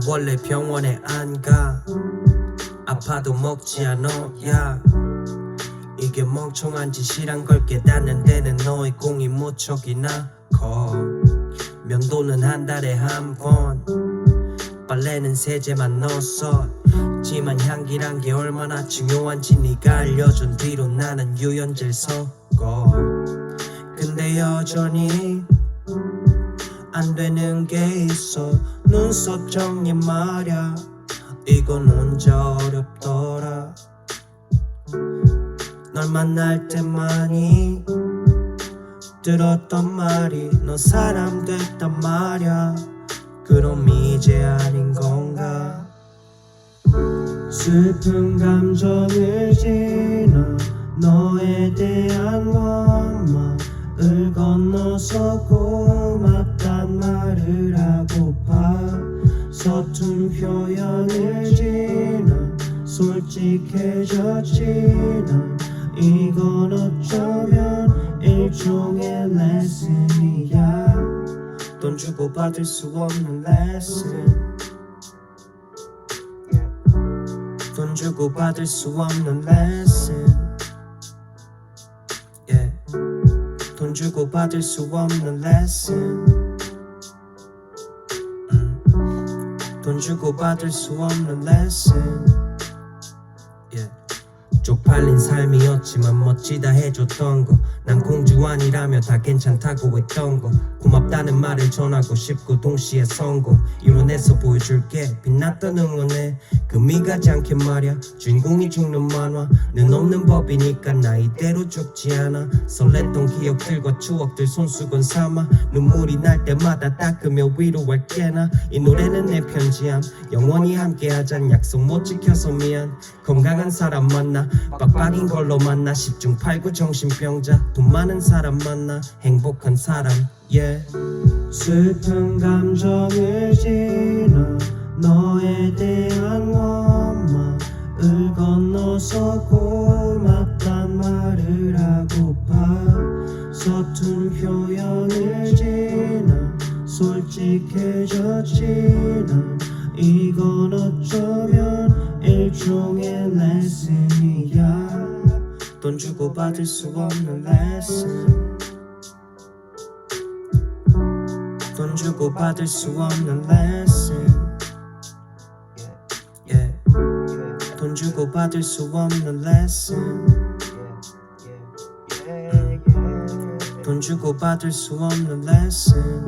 난 원래 병원에 안 가. 아파도 먹지 않아 야. 이게 멍청한 짓이란 걸 깨닫는 데는 너의 공이 무척이나 커. 면도는 한 달에 한 번. 빨래는 세제만 넣었어. 지만 향기란 게 얼마나 중요한지 네가 알려준 뒤로 나는 유연제를 섞어. 근데 여전히 안 되는 게 있어. 눈썹 정리 말야. 이건 혼자 어렵더라. 널 만날 때만이 들었던 말이 너 사람 됐단 말야. 그럼 이제 아닌 건가? 슬픈 감정을 지 표현을 지나 솔직해졌지 난 이건 어쩌면 일종의 레슨이야. 돈 주고 받을 수 없는 레슨. 돈 주고 받을 수 없는 레슨. yeah. 돈 주고 받을 수 없는 레슨 돈 주고 받을 수 없는 레슨 yeah. 쪽팔린 삶이었지만 멋지다 해줬던 거 난 공주 아니라며 다 괜찮다고 했던 거. 고맙다는 말을 전하고 싶고 동시에 성공. 이뤄내서 보여줄게. 빛났던 응원에 금이 가지 않게 말야. 주인공이 죽는 만화 는 없는 법이니까 나 이대로 죽지 않아. 설렜던 기억들과 추억들 손수건 삼아. 눈물이 날 때마다 닦으며 위로할게 나이 노래는 내 편지함. 영원히 함께하잔 약속 못 지켜서 미안 건강한 사람 만나 빡빡인 걸로 만나 10중 8구 정신병자 돈 많은 사람 만나 행복한 사람 yeah. 슬픈 감정을 지나 너에 대한 원망을 건너서 고맙단 말을 하고파 서툰 표현을 지나 솔직해졌지 난 이건 어쩌면 일 종의 레슨이야. 돈 주고 받을 수 없는 레슨 돈 주고 받을 수 없는 레슨 yeah. 돈 주고 받을 수 없는 레슨 돈 주고 받을 수 없는 레슨